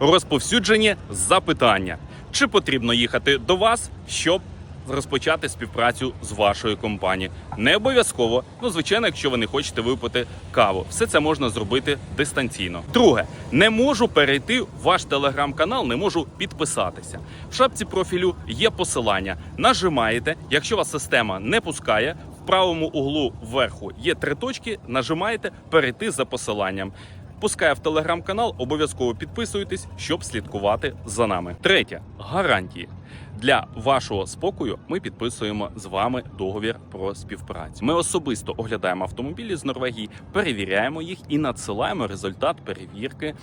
Розповсюджені запитання: чи потрібно їхати до вас, щоб розпочати співпрацю з вашою компанією? Не обов'язково, ну звичайно, якщо ви не хочете випити каву, все це можна зробити дистанційно. Друге, не можу перейти в ваш телеграм-канал, не можу підписатися. В шапці профілю є посилання. Нажимаєте, якщо вас система не пускає. В правому углу вверху є три точки. Нажимаєте перейти за посиланням. Пускає в телеграм-канал, обов'язково підписуйтесь, щоб слідкувати за нами. Третє гарантії. Для вашого спокою ми підписуємо з вами договір про співпрацю. Ми особисто оглядаємо автомобілі з Норвегії, перевіряємо їх і надсилаємо результат перевірки е,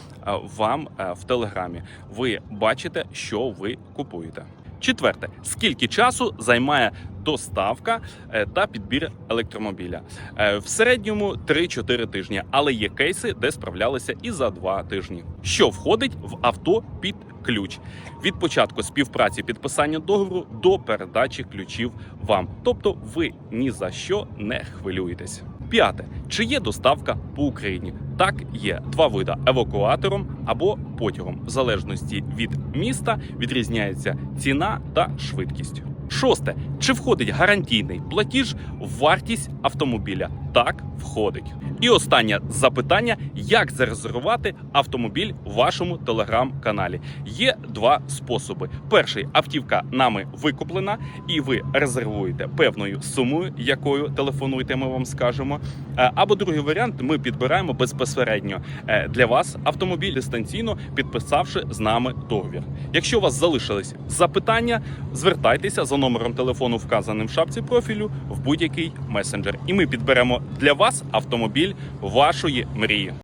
вам е, в телеграмі. Ви бачите, що ви купуєте. Четверте, скільки часу займає доставка е, та підбір електромобіля? Е, В середньому 3-4 тижні, але є кейси, де справлялися і за 2 тижні. Що входить в авто під ключ від початку співпраці підписання договору до передачі ключів вам. Тобто ви ні за що не хвилюєтесь. П'яте, чи є доставка по Україні? Так, є два види евакуатором або потягом. В залежності від міста відрізняється ціна та швидкість. Шосте, чи входить гарантійний платіж в вартість автомобіля? Так, входить. І останнє запитання: як зарезервувати автомобіль в вашому телеграм-каналі? Є два способи: перший автівка нами викуплена, і ви резервуєте певною сумою, якою телефонуєте, ми вам скажемо. Е, Або другий варіант: ми підбираємо безпосередньо е, для вас автомобіль дистанційно, підписавши з нами договір. Якщо у вас залишились запитання, звертайтеся за номером телефону, вказаним в шапці профілю, в будь-який месенджер, і ми підберемо для вас автомобіль вашої мрії.